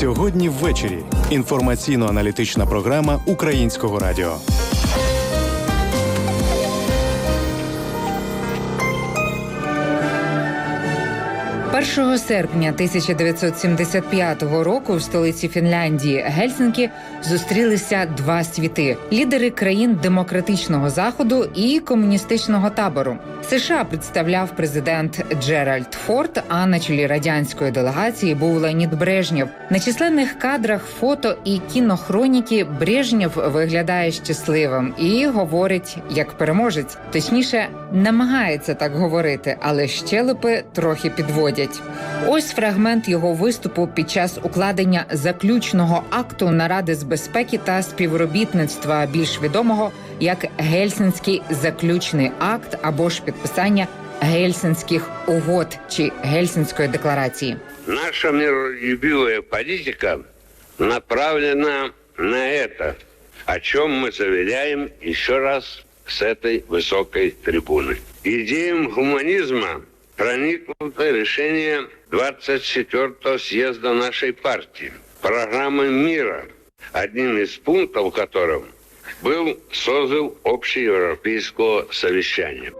Сьогодні ввечері інформаційно-аналітична програма Українського радіо. Першого серпня 1975 року в столиці Фінляндії Гельсінкі зустрілися два світи: лідери країн демократичного заходу і комуністичного табору. США представляв президент Джеральд Форд, а на чолі радянської делегації був Леонід Брежнєв. На численних кадрах фото і кінохроніки Брежнєв виглядає щасливим і говорить як переможець. Точніше, намагається так говорити, але щелепи трохи підводять Ось фрагмент його виступу під час укладення заключного акту наради з безпеки та співробітництва, більш відомого як Гельсінський заключний акт або ж підписання гельсінських угод чи Гельсінської декларації. Наша миролюбивая политика направлена на это, о чем мы заверяем еще раз с этой высокой трибуны. Идеям гуманизма проникнуто решение 24-го съезда нашей партии. Программа мира, одним из пунктов которого был созыв общеевропейского совещания.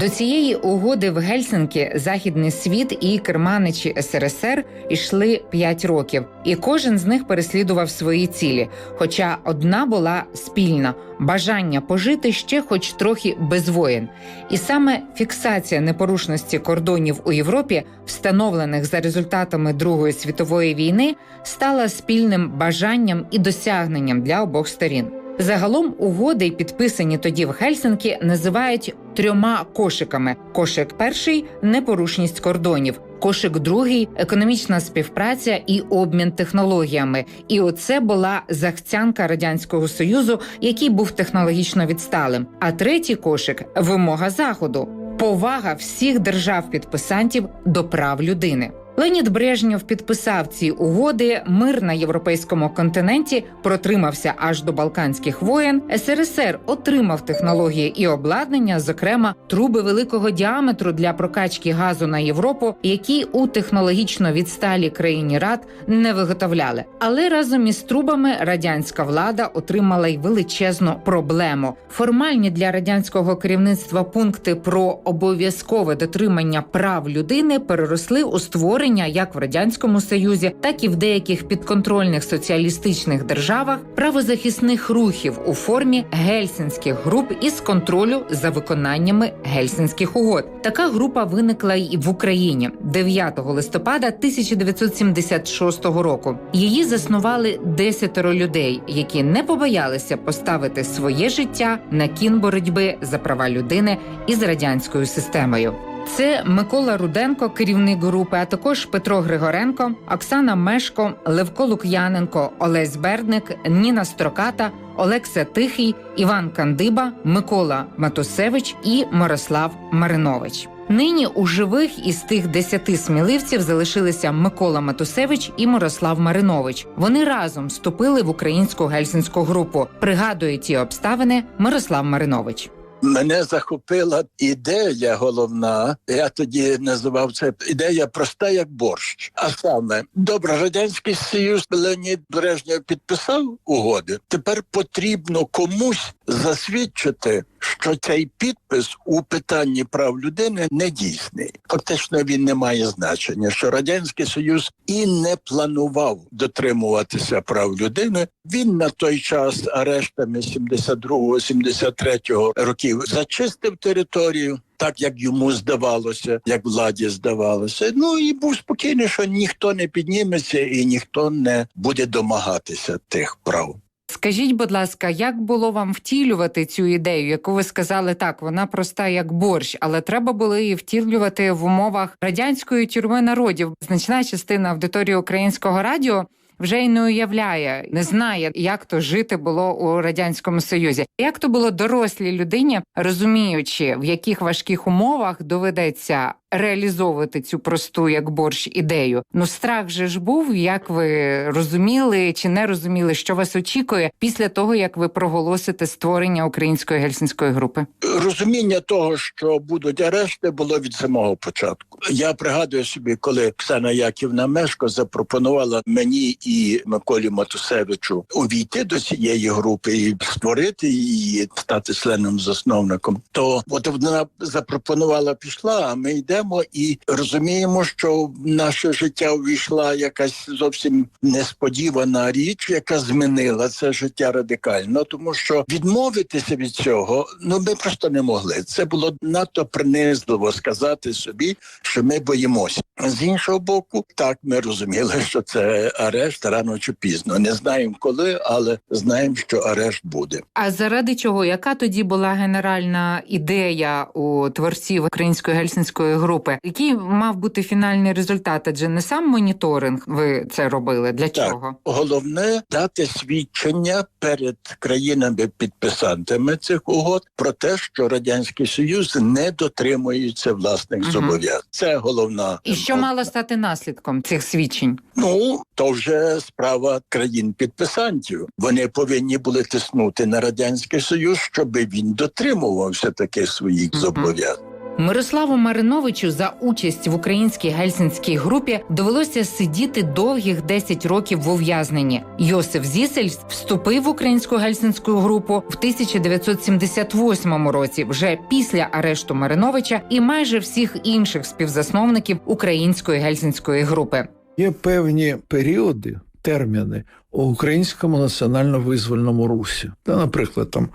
До цієї угоди в Гельсінкі західний світ і керманичі СРСР йшли 5 років, і кожен з них переслідував свої цілі. Хоча одна була спільна бажання пожити ще, хоч трохи без воєн. І саме фіксація непорушності кордонів у Європі, встановлених за результатами Другої світової війни, стала спільним бажанням і досягненням для обох сторін. Загалом угоди, підписані тоді в Хельсинкі, називають трьома кошиками: кошик перший непорушність кордонів, кошик другий економічна співпраця і обмін технологіями. І оце була захцянка радянського союзу, який був технологічно відсталим. А третій кошик вимога заходу, повага всіх держав-підписантів до прав людини. Леонід Брежнєв підписав ці угоди. Мир на європейському континенті протримався аж до Балканських воєн. СРСР отримав технології і обладнання, зокрема труби великого діаметру для прокачки газу на Європу, які у технологічно відсталій країні рад не виготовляли. Але разом із трубами радянська влада отримала й величезну проблему. Формальні для радянського керівництва пункти про обов'язкове дотримання прав людини переросли у створення як в радянському союзі, так і в деяких підконтрольних соціалістичних державах правозахисних рухів у формі гельсінських груп із контролю за виконаннями гельсінських угод. Така група виникла й в Україні 9 листопада 1976 року. Її заснували десятеро людей, які не побоялися поставити своє життя на кін боротьби за права людини із радянською системою. Це Микола Руденко, керівник групи, а також Петро Григоренко, Оксана Мешко, Левко Лук'яненко, Олесь Бердник, Ніна Строката, Олекса Тихий, Іван Кандиба, Микола Матусевич і Мирослав Маринович. Нині у живих із тих десяти сміливців залишилися Микола Матусевич і Мирослав Маринович. Вони разом вступили в українську гельсінську групу. Пригадує ті обставини Мирослав Маринович. Мене захопила ідея головна. Я тоді називав це ідея проста як борщ. А саме добре, радянський союз Леонід Брежнєв підписав угоди. Тепер потрібно комусь засвідчити, що цей підпис у питанні прав людини не дійсний. Фактично він не має значення, що радянський союз і не планував дотримуватися прав людини. Він на той час арештами 72-73 років зачистив територію. Так як йому здавалося, як владі здавалося, ну і був спокійний, що ніхто не підніметься і ніхто не буде домагатися тих прав. Скажіть, будь ласка, як було вам втілювати цю ідею, яку ви сказали так, вона проста як борщ, але треба було її втілювати в умовах радянської тюрми народів. Значна частина аудиторії українського радіо вже й не уявляє, не знає, як то жити було у радянському союзі. Як то було дорослій людині, розуміючи, в яких важких умовах доведеться реалізовувати цю просту як борщ ідею. Ну страх же ж був. Як ви розуміли чи не розуміли, що вас очікує після того, як ви проголосите створення української гельсінської групи? Розуміння того, що будуть арешти, було від самого початку. Я пригадую собі, коли Оксана Яківна Мешко запропонувала мені і Миколі Матусевичу увійти до цієї групи і створити її, стати членом засновником. То от вона запропонувала, пішла. А ми йдемо і розуміємо, що в наше життя увійшла якась зовсім несподівана річ, яка змінила це життя радикально, тому що відмовитися від цього ну ми просто не могли. Це було надто принизливо сказати собі, що ми боїмося. З іншого боку, так ми розуміли, що це арешт рано чи пізно. Не знаємо коли, але знаємо, що арешт буде. А заради чого? Яка тоді була генеральна ідея у творців української гельсінської групи? Який мав бути фінальний результат? Адже не сам моніторинг ви це робили. Для Так. чого? Головне дати свідчення перед країнами-підписантами цих угод про те, що радянський союз не дотримується власних Мгм. зобов'язань. Це головна І що мало стати наслідком цих свідчень? Ну то вже справа країн-підписантів. Вони повинні були тиснути на радянський союз, щоб він дотримувався таких своїх Мгм. зобов'язань. Мирославу Мариновичу за участь в українській гельсінській групі довелося сидіти довгих 10 років в ув'язненні. Йосиф Зісель вступив в українську гельсінську групу в 1978 році, вже після арешту Мариновича і майже всіх інших співзасновників української гельсінської групи. Є певні періоди, терміни у українському національно-визвольному русі. Та, наприклад, там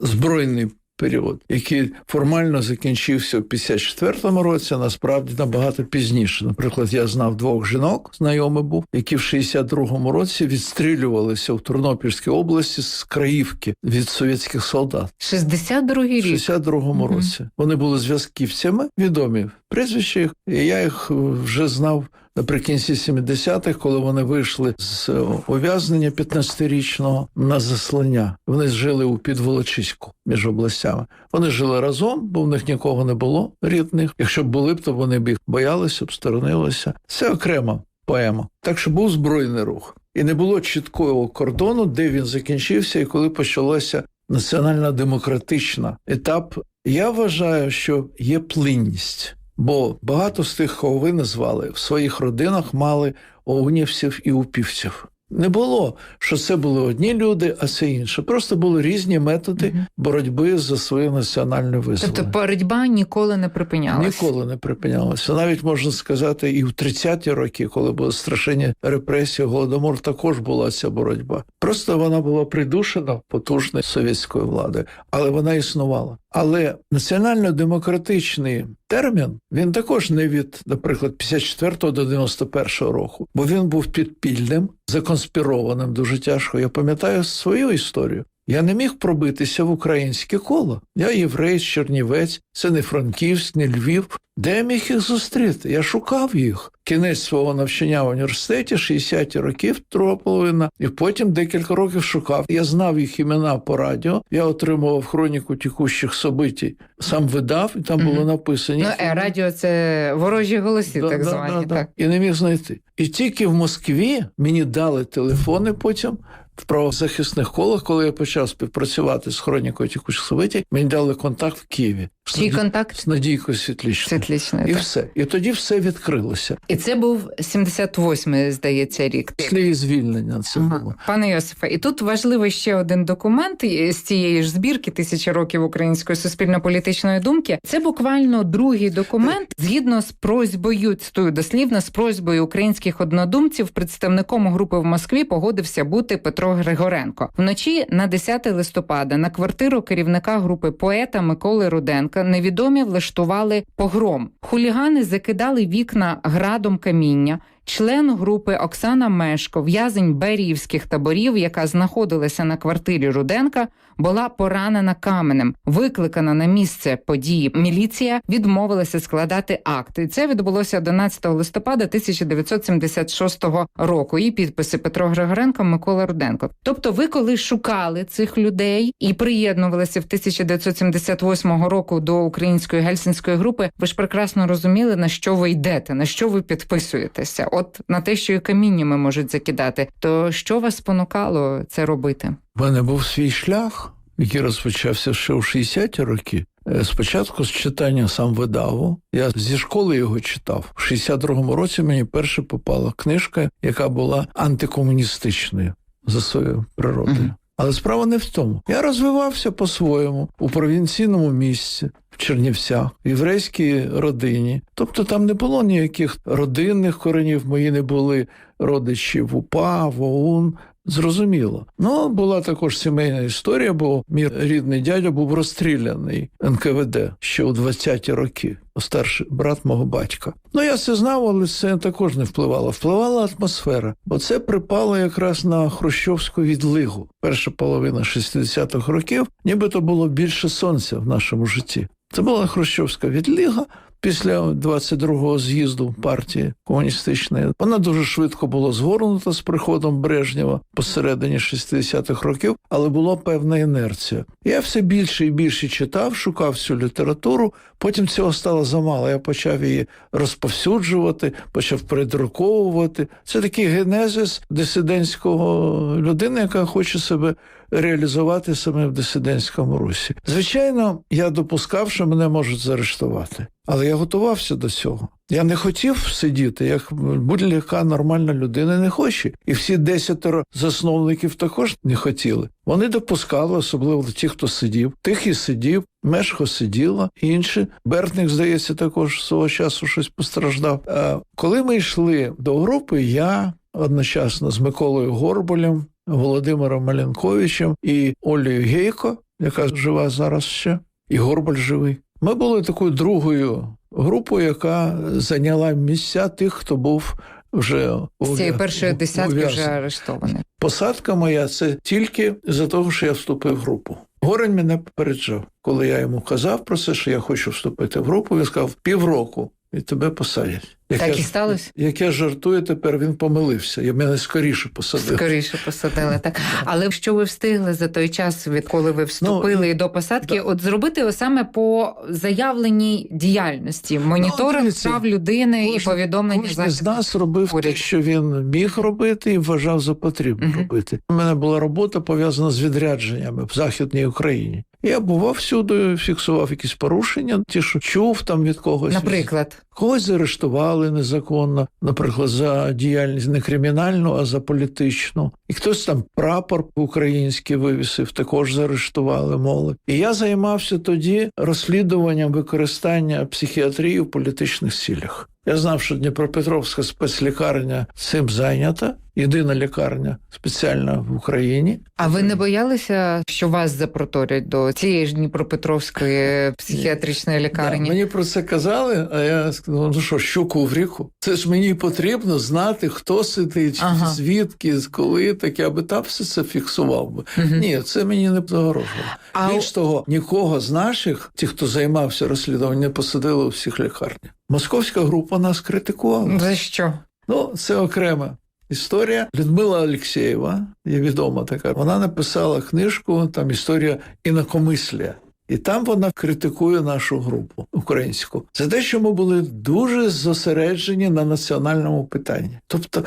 збройний період, який формально закінчився в 54-му році, а насправді набагато пізніше. Наприклад, я знав двох жінок, знайомий був, які в 62-му році відстрілювалися в Тернопільській області з краївки від совєтських солдат. 62-й рік. 62-му Мгм. році. Вони були зв'язківцями, відомі прізвища і я їх е, вже знав наприкінці 70-х, коли вони вийшли з е, ув'язнення 15-річного на заслання. Вони жили у Підволочиську між областями. Вони жили разом, бо в них нікого не було рідних. Якщо б були б, то вони б їх боялися, б сторонилися. Це окрема поема. Так що був збройний рух. І не було чіткого кордону, де він закінчився і коли почалося національно-демократична етап. Я вважаю, що є плинність, бо багато з тих, кого ви назвали, в своїх родинах мали огнівців і упівців. Не було, що це були одні люди, а це інше. Просто були різні методи боротьби за своє національне визволення. Тобто боротьба ніколи не припинялася. Ніколи не припинялося. Навіть можна сказати, і в 30-ті роки, коли були страшенні репресії, голодомор, також була ця боротьба. Просто вона була придушена потужною совєтською владою, але вона існувала. Але національно-демократичний термін він також не від, наприклад, 54 до 91 року, бо він був підпільним, законспірованим дуже тяжко. Я пам'ятаю свою історію. Я не міг пробитися в українське коло. Я єврей, Чернівець, це не Франківськ, не Львів. Де я міг їх зустріти? Я шукав їх. Кінець свого навчання в університеті, 60-ті років, друга половина, і потім декілька років шукав. Я знав їх імена по радіо. Я отримував хроніку тікущих собитій, сам видав, і там було Мгм. написано. Ну, е, радіо це ворожі голоси, Да, так да, звані. да, да. так. І не міг знайти. І тільки в Москві мені дали телефони потім. В правозахисних колах, коли я почав співпрацювати з хронікою тікучих событий, мені дали контакт в Києві Наді- контакт? з Надійкою Світлічною. Світлічний. І так. все. І тоді все відкрилося. І це був 78-й, здається, рік. Після її звільнення це Ага. було. Пане Йосифе, і тут важливий ще один документ з цієї ж збірки «Тисяча років української суспільно-політичної думки. Це буквально другий документ, згідно з просьбою, цитую дослівно, з просьбою українських однодумців, представником групи в Москві погодився бути Петро Григоренко. Вночі на 10 листопада на квартиру керівника групи поета Миколи Руденка невідомі влаштували погром. Хулігани закидали вікна градом каміння. член групи Оксана Мешко, в'язень Беріївських таборів, яка знаходилася на квартирі Руденка, була поранена каменем. Викликана на місце події міліція відмовилася складати акт. І це відбулося 11 листопада 1976 року. І підписи Петро Григоренко, Микола Руденко. Тобто, ви коли шукали цих людей і приєднувалися в 1978 року до української гельсінської групи, ви ж прекрасно розуміли на що ви йдете, на що ви підписуєтеся. От на те, що і каміннями можуть закидати. То що вас спонукало це робити? У мене був свій шлях, який розпочався ще у 60-ті роки. Е, Спочатку з читання сам видаву. Я зі школи його читав. У 62-му році мені перше попала книжка, яка була антикомуністичною за своєю природою. Але справа не в тому. Я розвивався по-своєму у провінційному місці. В Чернівцях, в єврейській родині. Тобто там не було ніяких родинних коренів, мої не були родичі в УПА, в ОУН. Зрозуміло. Ну, була також сімейна історія, бо мій рідний дядя був розстріляний НКВД ще у 20-ті роки, старший брат мого батька. Ну, я це знав, але це також не впливало. Впливала атмосфера, бо це припало якраз на хрущовську відлигу. Перша половина 60-х років, нібито було більше сонця в нашому житті. Це була хрущовська відліга. Після 22-го з'їзду партії комуністичної вона дуже швидко була згорнута з приходом Брежнєва посередині 60-х років, але була певна інерція. Я все більше і більше читав, шукав цю літературу. Потім цього стало замало. Я почав її розповсюджувати, почав передруковувати. Це такий генезис дисидентського людини, яка хоче себе реалізувати саме в дисидентському русі. Звичайно, я допускав, що мене можуть заарештувати, але я готувався до цього. Я не хотів сидіти, як будь-яка нормальна людина не хоче. І всі десятеро засновників також не хотіли. Вони допускали, особливо ті, хто сидів. Тих і сидів, Мешко сиділа, інші. Бертник, здається, також свого часу щось постраждав. А коли ми йшли до групи, я одночасно з Миколою Горболем, Володимиром Маленковичем і Олею Гейко, яка жива зараз ще, і Горбаль живий. Ми були такою другою групою, яка зайняла місця тих, хто був вже З цієї першої десятки вже арештовані. Посадка моя це тільки за того, що я вступив в групу. Горень мене попереджав, коли я йому казав про це, що я хочу вступити в групу. Він сказав півроку і тебе посадять. Як Так і сталося? Як я жартую, тепер він помилився. Я мене скоріше посадив. Скоріше посадили так. Але що ви встигли за той час, відколи ви вступили Ну, і до посадки, да. от зробити саме по заявленій діяльності моніторинг Ну, прав людини і Кожен- повідомлення Кожен з нас робив те, що він міг робити і вважав за потрібне Мгм. робити. У мене була робота пов'язана з відрядженнями в Західній Україні. Я бував всюди, фіксував якісь порушення, ті, що чув там від когось. Наприклад, Когось заарештували незаконно, наприклад, за діяльність не кримінальну, а за політичну. І хтось там прапор український вивісив, також заарештували молодь. І я займався тоді розслідуванням використання психіатрії в політичних цілях. Я знав, що Дніпропетровська спецлікарня цим зайнята, єдина лікарня спеціальна в Україні. а ви не боялися, що вас запроторять до цієї ж Дніпропетровської психіатричної лікарні? Да, мені про це казали, а я сказав, ну що, щуку в ріку? Це ж мені потрібно знати, хто сидить, Ага. звідки, коли таке, аби там все це фіксував би. Мгм. Ні, це мені не загрожувало. А Більш того, нікого з наших, ті, хто займався розслідуванням, не посадили у всіх лікарнях. Московська група нас критикувала. За що? Ну, це окрема історія. Людмила Алексєєва, є відома така, вона написала книжку, там історія інакомислія. І там вона критикує нашу групу українську за те, що ми були дуже зосереджені на національному питанні. Тобто,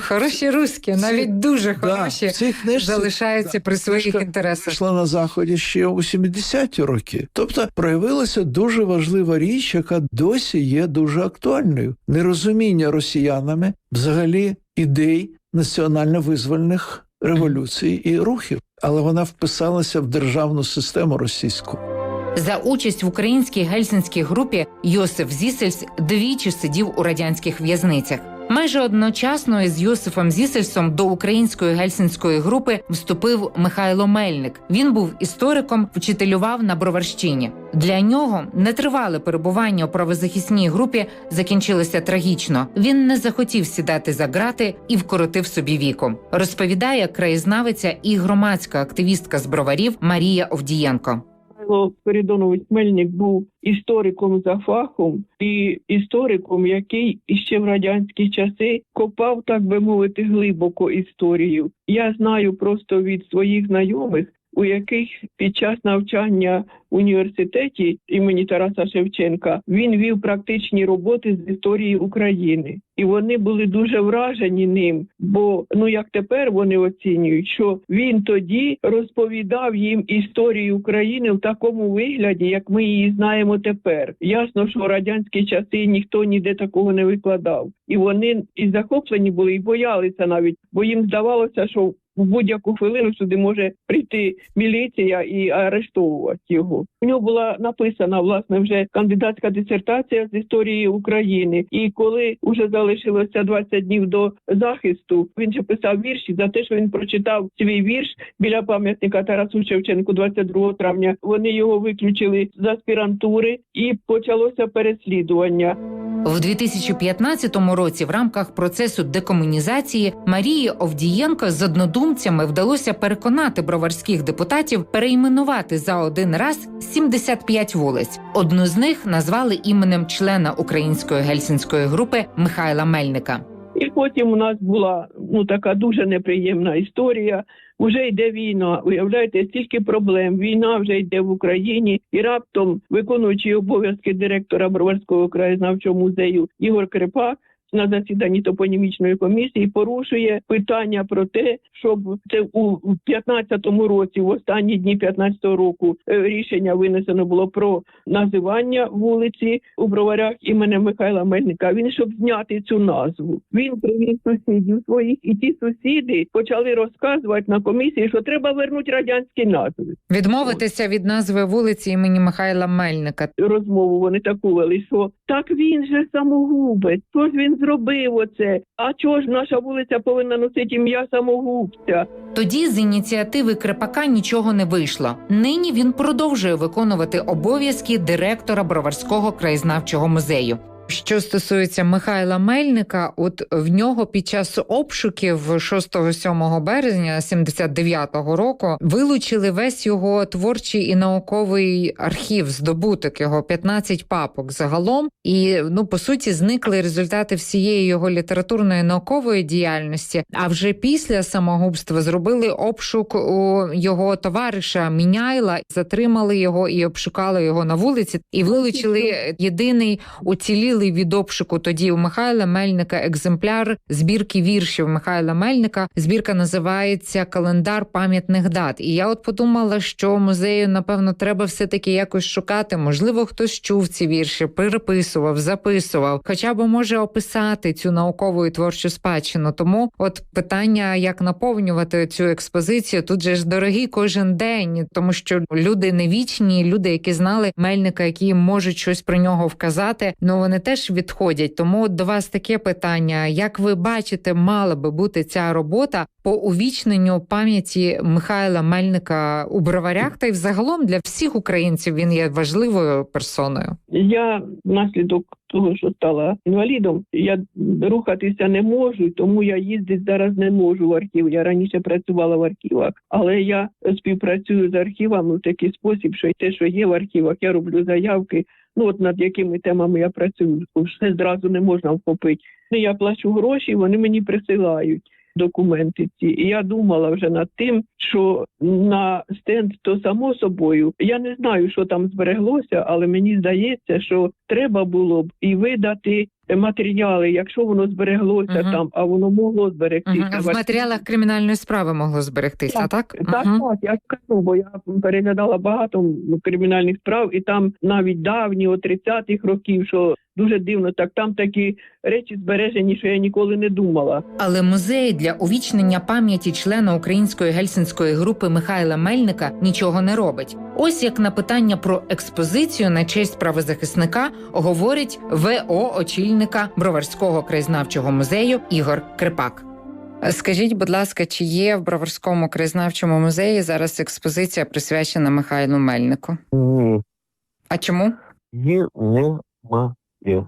Хороші руські, навіть дуже да, хороші, книжці залишаються при своїх інтересах. йшла на заході ще у 70-ті роки. Тобто проявилася дуже важлива річ, яка досі є дуже актуальною: нерозуміння росіянами взагалі ідей національно-визвольних революцій і рухів. Але вона вписалася в державну систему російську. За участь в українській гельсінській групі Йосиф Зісельс двічі сидів у радянських в'язницях. Майже одночасно із Йосифом Зісельсом до української гельсінської групи вступив Михайло Мельник. Він був істориком, вчителював на Броварщині. Для нього нетривале перебування у правозахисній групі закінчилося трагічно. Він не захотів сідати за грати і вкоротив собі віку. Розповідає краєзнавиця і громадська активістка з броварів Марія Овдієнко. Михайло Спиридонович Мельник був істориком за фахом і істориком, який іще в радянські часи копав, так би мовити, глибоко історію. Я знаю просто від своїх знайомих, у яких під час навчання в університеті імені Тараса Шевченка він вів практичні роботи з історії України, і вони були дуже вражені ним. Бо ну як тепер вони оцінюють, що він тоді розповідав їм історію України в такому вигляді, як ми її знаємо тепер. Ясно, що в радянські часи ніхто ніде такого не викладав, і вони і захоплені були, і боялися навіть, бо їм здавалося, що в будь-яку хвилину сюди може прийти міліція і арештовувати його. У нього була написана власне вже кандидатська дисертація з історії України. І коли вже залишилося 20 днів до захисту, він же писав вірші за те, що він прочитав свій вірш біля пам'ятника Тарасу Шевченку 22 травня. Вони його виключили з аспірантури і почалося переслідування. В 2015 році в рамках процесу декомунізації Марії Овдієнко з однодумцями вдалося переконати броварських депутатів перейменувати за один раз 75 вулиць. Одну з них назвали іменем члена української гельсінської групи Михайла Мельника. І потім у нас була ну така дуже неприємна історія. Уже йде війна. Уявляєте, стільки проблем. Війна вже йде в Україні, і раптом виконуючий обов'язки директора Броварського краєзнавчого музею Ігор Крипак на засіданні топонімічної комісії порушує питання про те, щоб це у 15-му році, в останні дні 15-го року, е, рішення винесено було про називання вулиці у броварях іменем Михайла Мельника. Він щоб зняти цю назву. Він привів сусідів своїх, і ті сусіди почали розказувати на комісії, що треба вернути радянські назви. Відмовитися від назви вулиці імені Михайла Мельника. Розмову вони таку вели, що так він же самогубець. Що ж він зробив оце? А чого ж наша вулиця повинна носити ім'я самогубця? Тоді з ініціативи Крепака нічого не вийшло. Нині він продовжує виконувати обов'язки директора Броварського краєзнавчого музею. Що стосується Михайла Мельника, от в нього під час обшуків 6-7 березня 79-го року вилучили весь його творчий і науковий архів, здобуток його 15 папок загалом. І ну по суті зникли результати всієї його літературної наукової діяльності. А вже після самогубства зробили обшук у його товариша Міняйла, затримали його і обшукали його на вулиці, і вилучили єдиний уцілілий від обшуку тоді у Михайла Мельника екземпляр збірки віршів Михайла Мельника. Збірка називається Календар пам'ятних дат. І я от подумала, що музею напевно треба все таки якось шукати. Можливо, хтось чув ці вірші, переписував, записував, хоча б може описати цю наукову і творчу спадщину. Тому от питання, як наповнювати цю експозицію, тут же ж дорогі кожен день, тому що люди не вічні, люди, які знали Мельника, які можуть щось про нього вказати. Ну вони теж відходять. Тому до вас таке питання: як ви бачите, мала би бути ця робота по увічненню пам'яті Михайла Мельника у броварях, та й взагалом для всіх українців він є важливою персоною. Я внаслідок того, що стала інвалідом, я рухатися не можу, тому я їздити зараз не можу в архів. Я раніше працювала в архівах, але я співпрацюю з архівами в такий спосіб, що те, що є в архівах, я роблю заявки. Ну от над якими темами я працюю, все зразу не можна вхопити. Я плачу гроші, вони мені присилають документи ці. І я думала вже над тим, що на стенд то само собою. Я не знаю, що там збереглося, але мені здається, що треба було б і видати матеріали, якщо воно збереглося Мгм. там, а воно могло зберегтися. Мгм. В матеріалах кримінальної справи могло зберегтися, так? Так, Мгм. так, я скажу, бо я переглядала багато кримінальних справ, і там навіть давні, от 30-х років, що дуже дивно, так там такі речі збережені, що я ніколи не думала. Але музей для увічнення пам'яті члена української гельсінської групи Михайла Мельника нічого не робить. Ось як на питання про експозицію на честь правозахисника говорить ВО очільник засновника Броварського краєзнавчого музею Ігор Крипак. Скажіть, будь ласка, чи є в Броварському краєзнавчому музеї зараз експозиція присвячена Михайлу Мельнику? Ні, А чому? її немає.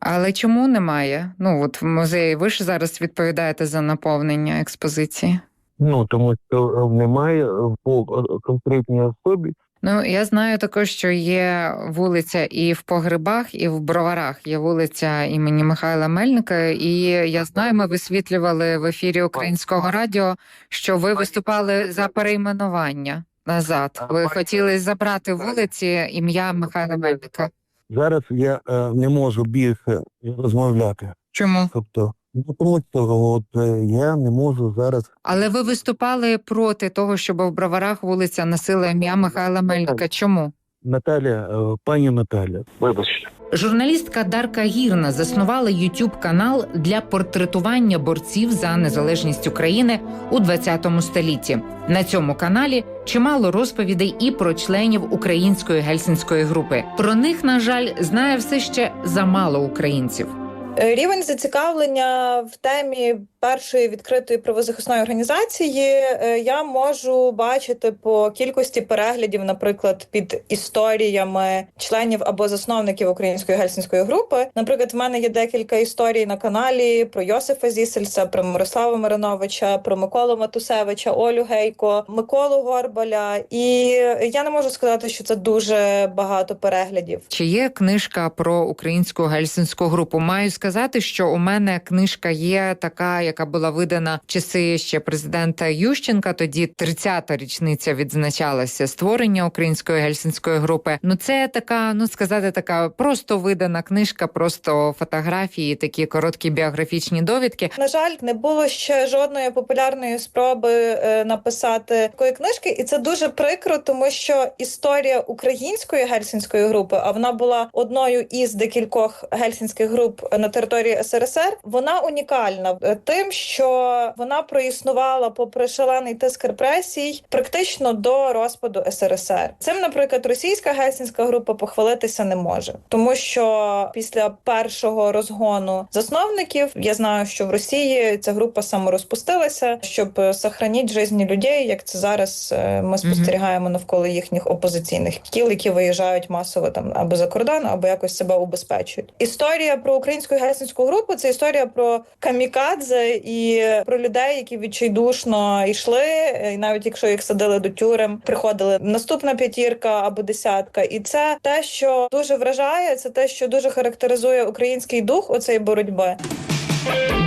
Але чому немає? Ну от в музеї ви ж зараз відповідаєте за наповнення експозиції. Ну, тому що немає по е, конкретній особі. Ну я знаю також, що є вулиця і в погребах, і в броварах. Є вулиця імені Михайла Мельника. І я знаю, ми висвітлювали в ефірі українського радіо, що ви виступали за перейменування назад. Ви хотіли забрати вулиці ім'я Михайла Мельника. Зараз я е, не можу більше розмовляти. Чому? Тобто, ну, тому що от, е, я не можу зараз. Але ви виступали проти того, щоб в броварах вулиця носила ім'я Михайла Мельника. Чому? Наталя, е, пані Наталя, вибачте. Журналістка Дарка Гірна заснувала youtube канал для портретування борців за незалежність України у 20 столітті. На цьому каналі чимало розповідей і про членів української гельсінської групи. Про них, на жаль, знає все ще замало українців. Е, Рівень зацікавлення в темі першої відкритої правозахисної організації е, я можу бачити по кількості переглядів, наприклад, під історіями членів або засновників української гельсінської групи. Наприклад, в мене є декілька історій на каналі про Йосифа Зісельса, про Мирослава Мироновича, про Миколу Матусевича, Олю Гейко, Миколу Горбаля. І я не можу сказати, що це дуже багато переглядів. Чи є книжка про українську гельсінську групу? Маю сказати, що у мене книжка є така, яка була видана в часи ще президента Ющенка. Тоді 30-та річниця відзначалася створення української гельсінської групи. Ну це така, ну сказати, така просто видана книжка, просто фотографії, такі короткі біографічні довідки. На жаль, не було ще жодної популярної спроби е, написати такої книжки, і це дуже прикро, тому що історія української гельсінської групи, а вона була одною із декількох гельсінських груп на території СРСР. Вона унікальна е, тим, що вона проіснувала попри шалений тиск репресій, практично до розпаду СРСР. Цим, наприклад, російська гельсінська група похвалитися не може, тому що після першого розгону засновників я знаю, що в Росії ця група саморозпустилася, щоб е, сохранити життя людей, як це зараз е, ми спостерігаємо навколо їхніх опозиційних кіл, які виїжджають масово там або за кордон, або якось себе убезпечують. Історія про українську гельсінську групу це історія про камікадзе і про людей, які відчайдушно йшли, е, і навіть якщо їх садили до тюрем, приходили наступна п'ятірка або десятка. І це те, що дуже вражає, це те, що дуже характеризує український дух оцеї боротьби.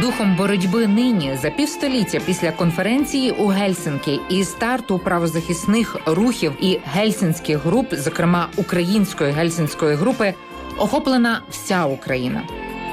Духом боротьби нині за півстоліття після конференції у Гельсинкі і старту правозахисних рухів і гельсінських груп, зокрема української гельсінської групи, охоплена вся Україна.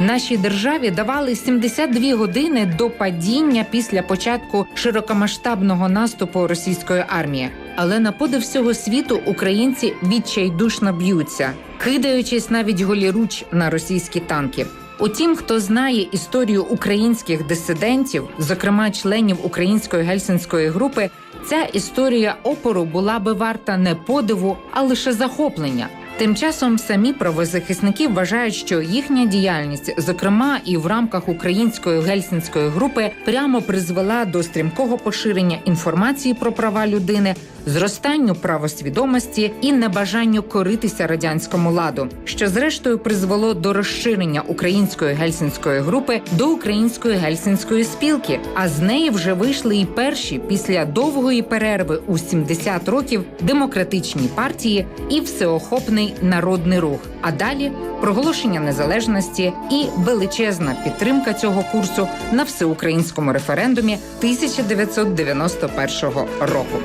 Нашій державі давали 72 години до падіння після початку широкомасштабного наступу російської армії. Але на подив всього світу українці відчайдушно б'ються, кидаючись навіть голіруч на російські танки. Утім, хто знає історію українських дисидентів, зокрема членів української гельсінської групи, ця історія опору була би варта не подиву, а лише захоплення. Тим часом самі правозахисники вважають, що їхня діяльність, зокрема і в рамках української гельсінської групи, прямо призвела до стрімкого поширення інформації про права людини, зростанню правосвідомості і небажанню коритися радянському ладу, що зрештою призвело до розширення української гельсінської групи до української гельсінської спілки. А з неї вже вийшли і перші після довгої перерви у 70 років демократичні партії і всеохопний народний рух. А далі проголошення незалежності і величезна підтримка цього курсу на всеукраїнському референдумі 1991 року.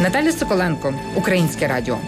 Наталя Соколенко, Українське радіо.